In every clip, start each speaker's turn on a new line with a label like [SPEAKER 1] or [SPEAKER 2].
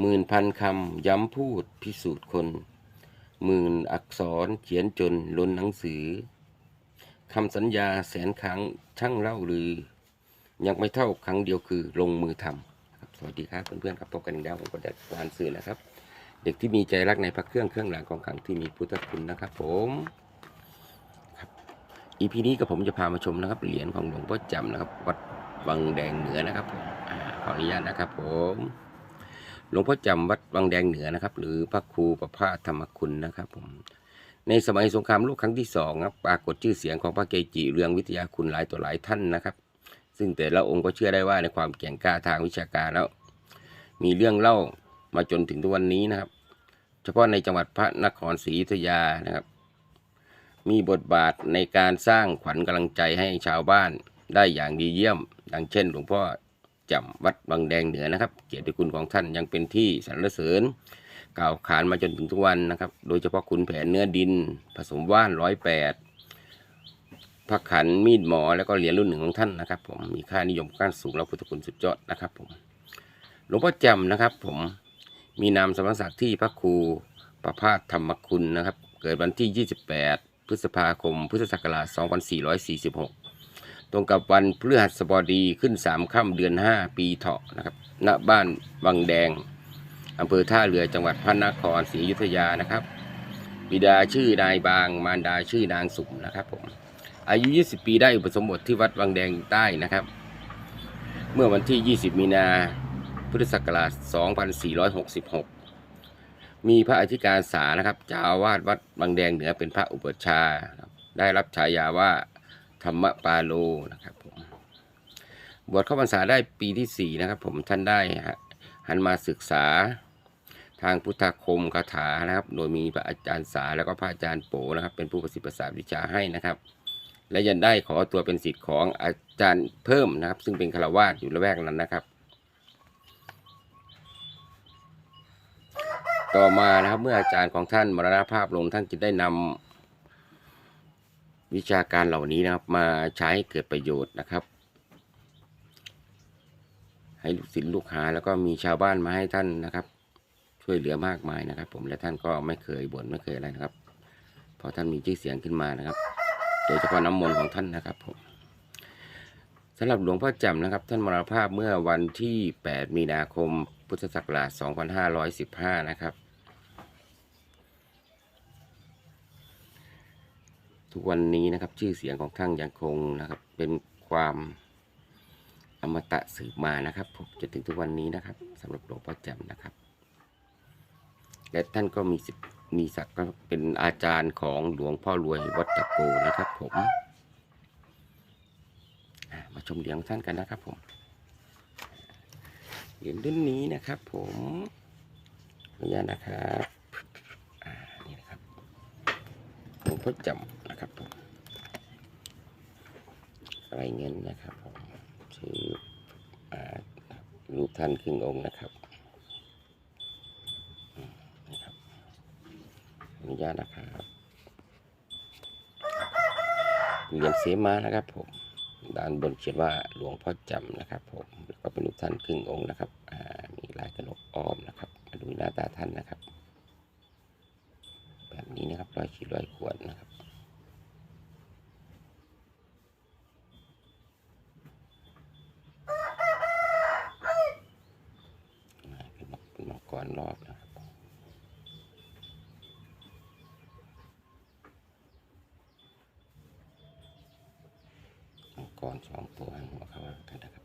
[SPEAKER 1] หมื่นพันคำย้ำพูดพิสูจน์คน หมื่นอักษรเขียนจนล้นหนังสือคำสัญญาแสนครั้งช่างเล่าลือ ยังไม่เท่าครั้งเดียวคือลงมือทำครับสวัสดีครับเพื่อนๆครับพบกันอีกแล้วผมก็ได้วานสื่อนะครับ เด็กที่มีใจรักในพระเครื่องเครื่องหลังของขลังที่มีพุทธคุณนะครับ ผมครับอีพีนี้ก็ผมจะพามาชมนะครับเหรียญของหลวงพ่อจำนะครับวัดวังแดงเหนือนะครับผมอขออนุญาตนะครับผม หลวงพ่อจำวัดวังแดงเหนือนะครับ หรือพระครูประภาธรรมคุณนะครับผมในสมัยสงครามโลกครั้งที่สองครับปรากฏชื่อเสียงของพระเกจิเรืองวิทยาคุณหลายต่อหลายท่านนะครับ ซึ่งแต่ละองค์ก็เชื่อได้ว่าในความแก่งกล้าทางวิชาการแล้ว มีเรื่องเล่ามาจนถึงทุกวันนี้นะครับ เฉพาะในจังหวัดพระนครศรีอยุธยานะครับ มีบทบาทในการสร้างขวัญกำลังใจให้ชาวบ้านได้อย่างดีเยี่ยม ดังเช่น หลวงพ่อ จำวัดบางแดงเหนือนะครับ เกียรติคุณของท่านยังเป็นที่สรรเสริญ กล่าวขานมาจนถึงทุกวันนะครับ โดยเฉพาะคุณแผนเนื้อดิน ผสมว่านร้อยแปดพระขันมีดหมอแล้วก็เหรียญรุ่นหนึ่งของท่านนะครับ ผมมีค่านิยมขั้นสูงและพุทธคุณสุดยอดนะครับ ผมหลวงพ่อจำนะครับ ผมมีนามสมณศักดิ์ที่พระครูประภาสธรรมคุณนะครับ เกิดวันที่ 28 พฤษภาคม พุทธศักราช 2446 ตรงกับวันพฤหัสบดีขึ้น3ค่ำเดือน5ปีเถาะนะครับณบ้านวังแดงอำเภอท่าเรือจังหวัดพระนครศรีอยุธยานะครับ บิดาชื่อนายบาง มารดาชื่อนางสุมนะครับผมอายุ 20 ปีได้อุปสมบทที่วัดวังแดงใต้นะครับ เมื่อวันที่ 20 มีนาพุทธศักราช 2466 มีพระอธิการสานะครับเจ้าอาวาสวัดบางแดงเหนือเป็นพระอุปชฌาย์ได้รับฉายาว่า ธรรมปาโลนะครับผมบวชเข้าพรรษาได้ปีที่4นะครับ ผมท่านได้หันมาศึกษาทางพุทธคมคาถานะครับ โดยมีพระอาจารย์สาแล้วก็พระอาจารย์โปนะครับ เป็นผู้ประสิทธิ์ประสาทวิชาให้นะครับ และยังได้ขอตัวเป็นศิษย์ของอาจารย์เพิ่มนะครับ ซึ่งเป็นฆราวาสอยู่ละแวกนั้นนะครับ ต่อมานะครับเมื่ออาจารย์ของท่านมรณภาพลงท่านจึงได้นำ วิชาการเหล่านี้นะครับมาใช้ใเกิดประโยชน์นะครับ ให้ลูกศิษย์ลูกหาแล้วก็มีชาวบ้านมาให้ท่านนะครับ ช่วยเหลือมากมายนะครับ ผมและท่านก็ไม่เคยบ่นไม่เคยอะไรนะครับ พอท่านมีชื่อเสียงขึ้นมานะครับ โดยเฉพาะน้ำมนต์ของท่านนะครับผมสำหรับหลวงพ่อจำนะครับ ท่านมรณภาพเมื่อวันที่ 8 มีนาคม พุทธศักราช 2515 นะครับ ทุกวันนี้นะครับชื่อเสียงของท่านยังคงนะครับ เป็นความอมตะสืบมานะครับผมจนถึงทุกวันนี้นะครับสำหรับหลวงพ่อจำนะครับ และท่านก็มีสิทธิ์มีศักดิ์ก็เป็นอาจารย์ของหลวงพ่อรวยวัดตะโกนะครับ ผม มาชมเหรียญของท่านกันนะครับ ผมเหรียญรุ่นนี้นะครับ ผมอนุญาตนะครับอ่านี่นะครับหลวงพ่อจำนะครับผมอะ ไรเงินนะครับผมชื่ออ่ารูปท่านครึ่งองค์นะครับอืมนะครับขออนุญาตนะครับเหรียญเสมานะครับผมด้านบนเขียนว่าหลวงพ่อจำนะครับผมแล้วก็เป็นรูปท่านครึ่งองค์นะครับอ่ามีลายกระหนกอ้อมนะครับมาดูหน้าตาท่านนะครับ แบบนี้นะครับรอยขีดรอยขวดนะครับ อ่าเป็นมังเป็นมังกรรอบนะครับ มังกรสองตัวหันหัวเข้าหากันนะครับ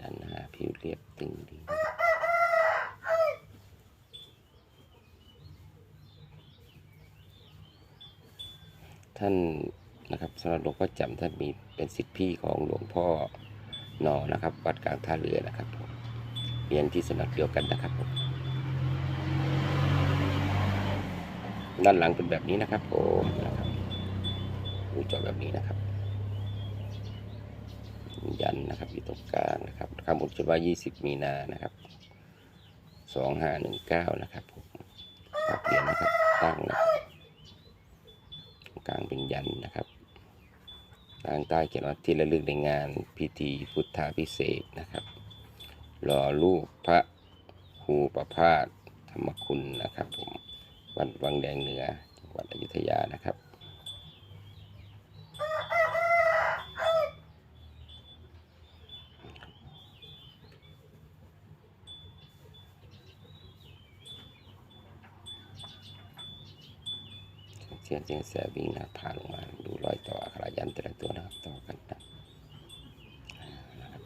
[SPEAKER 1] ด้านหน้าผิวเรียบตึงดีนะครับ ท่านนะครับสำหรับหลวงพ่อจำท่านมีเป็นสิทธิพี่ของหลวงพ่อนอนะครับ วัดกลางท่าเรือนะครับเรียนที่สำนักเดียวกันนะครับผมด้านหลังเป็นแบบนี้นะครับผมนะครับรูจอแบบนี้นะครับ ยันนะครับอยู่ตรงกลางนะครับข้างบนจะว่า 20 มีนานะครับ 2519 นะครับผมปรับเหรียญนะครับตั้งนะครับ กลางเป็นยันนะครับทางใต้เขียนว่าที่ระลึกในงานพิธีพุทธาพิเศษนะครับรอรูปพระครูประพาสธรรมคุณนะครับผมวัดวังแดงเหนือจังหวัดอยุธยานะครับ เสียงเสียงแสบวิ่งนะผ่านลงมาดูรอยต่ออักขระยันแต่ละตัวนะครับต่อกันนะนะครับ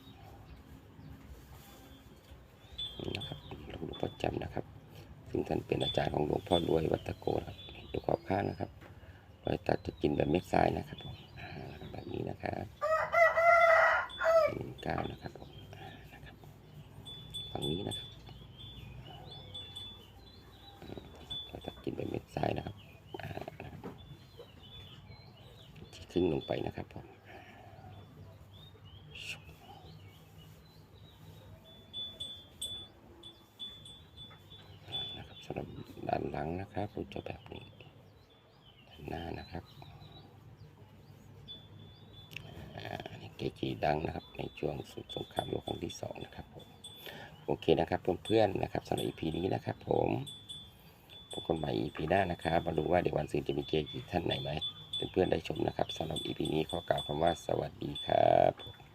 [SPEAKER 1] นะครับหลวงพ่อจำนะครับ ซึ่งท่านเป็นอาจารย์ของหลวงพ่อรวยวัตโกนะครับดูขอบข้างนะครับรอยตัดจะกินแบบเม็ดทรายนะครับผมแบบนี้นะครับเป็นก้าวนะครับผมนะครับฝั่งนี้นะครับรอยตัดกินแบบเม็ดทรายนะครับอ่านะครับึ่งลงไปนะครับผมนะครับสำหรับด้านหลังนะครับผมจะแบบนี้ด้านหน้านะครับนี่เกจีดังนะครับในช่วงสุดสงครามโลกครั้งที่สองนะครับผมโอเคนะครับเพื่อนๆนะครับสำหรับ EP นี้นะครับผมพบกันใหม่ EP หน้านะครับมาดูว่าเดี๋ยววันซืนจะมีเกจีท่านไหนไหม เพื่อนๆได้ชมนะครับสำหรับ EP นี้ขอกล่าวคำว่าสวัสดีครับ